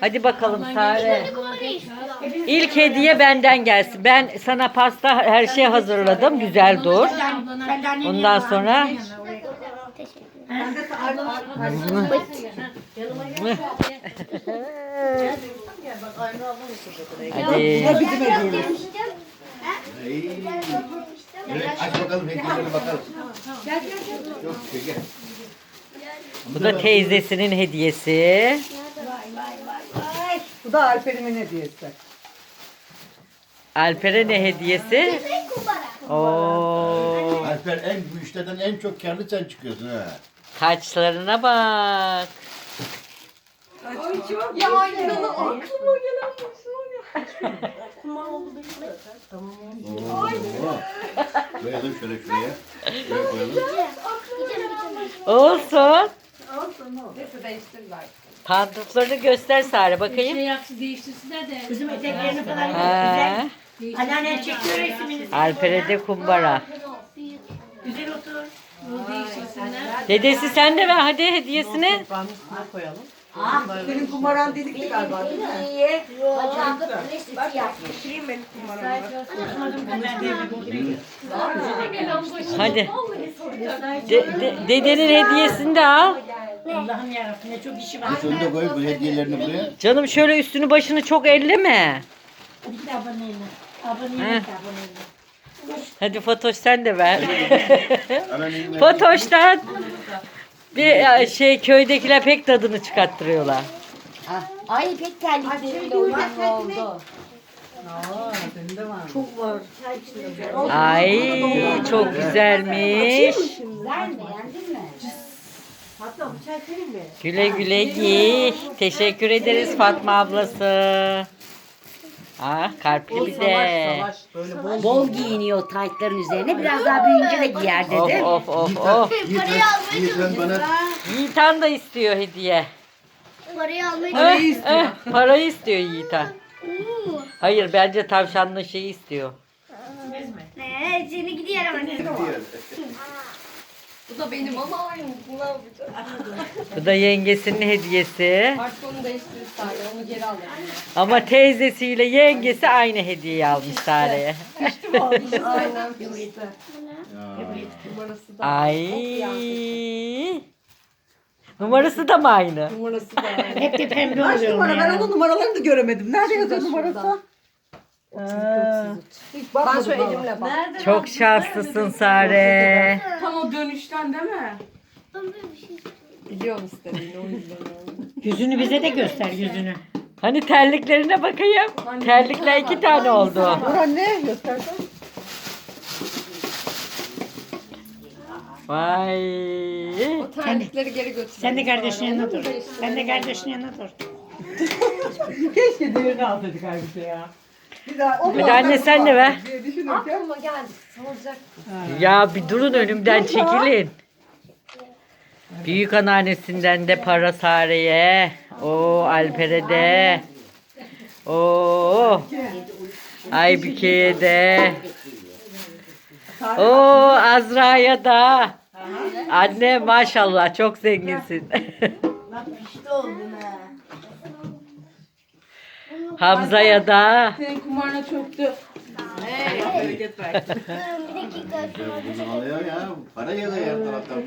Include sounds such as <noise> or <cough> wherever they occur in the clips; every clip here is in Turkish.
Hadi bakalım Sare. İlk hediye benden gelsin. Ben sana pasta her şey hazırladım. Güzel dur. Ondan sonra hadi. Evet, aç bakalım hediyelere bakalım. Yok şey gel. Bu da teyzesinin hediyesi. Bu da Alper'imin hediyesi. Alper'e ne hediyesi? Kumbara. Oo, Alper en bu işlerden en çok karlı sen çıkıyorsun ha. kaşlarına bak. Ya inanın aklıma gelen Oo. Koyalım şöyle şuraya. Şöyle koyalım. Olsun. Neyse değiştirdiler. Pantuflarını göster Sare bakayım. Şey yapsın değiştirsinler de. Kızım eteklerini falan Ha, güzel. Anneannen çekiyor resmini. Alper'e de kumbara. Güzel otur. O değiştirsinler. Dedesi sen de ver hadi hediyesini. koyalım. Senin kumaran delikti galiba değil mi? İyi. Getireyim benim kumaramı. Hadi. De- de- dedenin hediyesini de al. Allah'ım yarabbim ne çok işi var. Onu da koy bu hediyelerini buraya. Canım şöyle üstünü başını çok elleme. Bir de aboneyle. Aboneyle de aboneyle. Hadi Fatoş sen de ver. <laughs> Fatoş'tan bir şey köydekiler pek tadını çıkarttırıyorlar. Ay pek terliklerimle uyumlu oldu. Aa, senin de var. Çok var. Ay çok güzelmiş. Güzel mi? Mi? Hatta bu çay senin mi? Güle güle giy. Teşekkür ederiz Fatma ablası. Ah kalpli bir de. Savaş böyle bol. Bol giyiniyor taytların üzerine. Biraz daha büyüyünce de giyer Of dedi. of of of. Yiğit sen bana Yiğitan da istiyor hediye. Parayı almayı Eh, eh, parayı istiyor Yiğitan. Hayır bence tavşanlı şeyi istiyor. Ne? Seni gidiyor ama. Bu da benim ama aynı. Ne yapacağız? Bu da yengesinin hediyesi. Artık onu değiştirirsen onu geri alırım. Ama teyzesiyle yengesi aynı hediyeyi almış Sare'ye. <laughs> Aynen. Numarası da. Ay. Numarası da mı aynı? Numarası da. Hep de pembe Kaç numara? Ben ya. onun numaralarını da göremedim. Nerede yazıyor numarası? Hiç Ben bakmadım şöyle valla. elimle bak. Çok şanslısın Sare. Tam o dönüşten değil mi? Ben böyle bir şey Biliyorum istediğini o yüzden. Yüzünü bize de göster yüzünü. Hani terliklerine bakayım. Terlikler iki tane oldu. Dur anne göstersen. Vay. O terlikleri geri götür. Sen de kardeşin yanına dur. Sen de kardeşin yanına dur. Keşke diğerini alsaydık halbuki ya. Bir daha, mu Hadi anne sen de ver. diye düşünürken. Aklıma geldi. Soracak. Ya bir durun önümden çekilin. Büyük anneannesinden de para Sare'ye. O Alper'e de. O Aybüke'ye de. O Azra'ya da. Anne maşallah çok zenginsin. Hamza'ya da. Senin kumarına çöktü. Bereket versin. <laughs> Bir dakika. bunu alıyor ya. Para yağıyor her taraftan.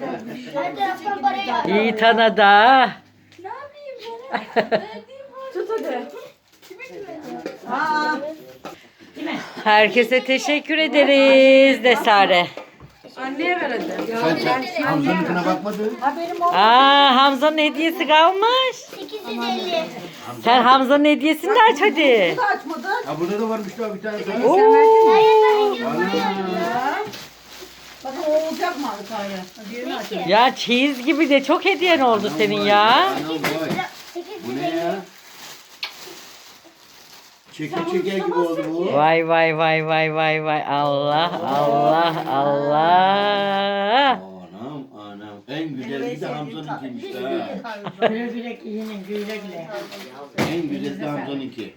Her taraftan al. Yiğitan'a da. Tut hadi. Aa, Herkese teşekkür ederiz de Sare. Anneye ver hadi. Sen sen Hamza'nınkine bakmadın. Aa Hamza'nın hediyesi kalmış. 850. Sen Hamza'nın hediyesini de aç hadi. bu da açmadı. Ha burada da varmış daha bir tane daha. Oo. Bakın o olacak mı Hakan'a? Diğerini aç. Ya çeyiz gibi de çok hediyen oldu senin ya. Anam vay. Bu ne 850. ya? Çeker çeker gibi oldu bu. Vay vay vay vay vay vay Allah Allah Allah. En güzel bir de Hamza'nınkiymiş ha. Güle güle giyinin güle güle. En güzel de Hamza'nınki.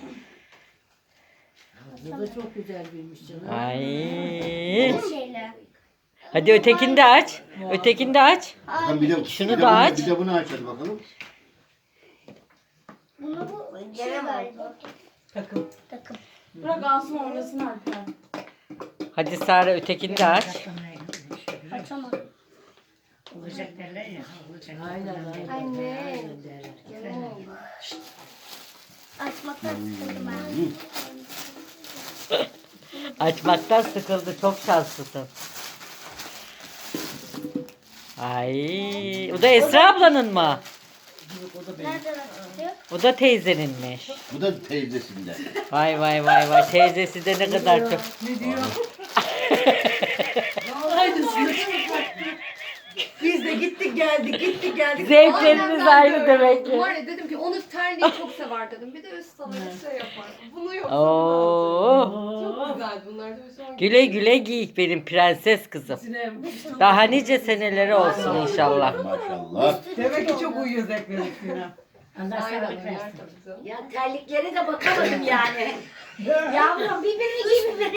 Bu da çok güzel büyümüş canım. Ay. Hadi ötekini de aç. Ötekini de aç. Bakalım bir de, Şunu bir de da bunu- aç. Bir de bunu aç hadi bakalım. Bunu bu Şey galiba. Takım. Takım. Bırak alsın oynasın Alper. Hadi Sare ötekini de aç. Açamadım. Olacak derler ya. Olacak. Anne. Açmaktan sıkıldım ben. <laughs> Açmaktan sıkıldı. Çok şanslısın. Ay, o da Esra ablanın mı? Nereden açılıyor? O da teyzeninmiş. Bu da teyzesinde. Vay vay vay vay. Teyzesi de ne kadar çok. Ne diyor? <laughs> De gittik geldik gittik geldik. Zevkleriniz aynı demek ki. Var ya dedim ki onu terliği çok sever dedim. Bir de üst salonu şey yapar. Bunu yok. Oo. Çok güzel bunlar. da bir sonra- Güle güle giy benim prenses kızım. Daha nice seneleri olsun inşallah. Maşallah. Demek ki çok uyuyor zevkleri Sinem. Allah Aynen sana öyle versin. tabii canım. Ya terliklere de bakamadım yani. <laughs> Yavrum birbirini giy birbirini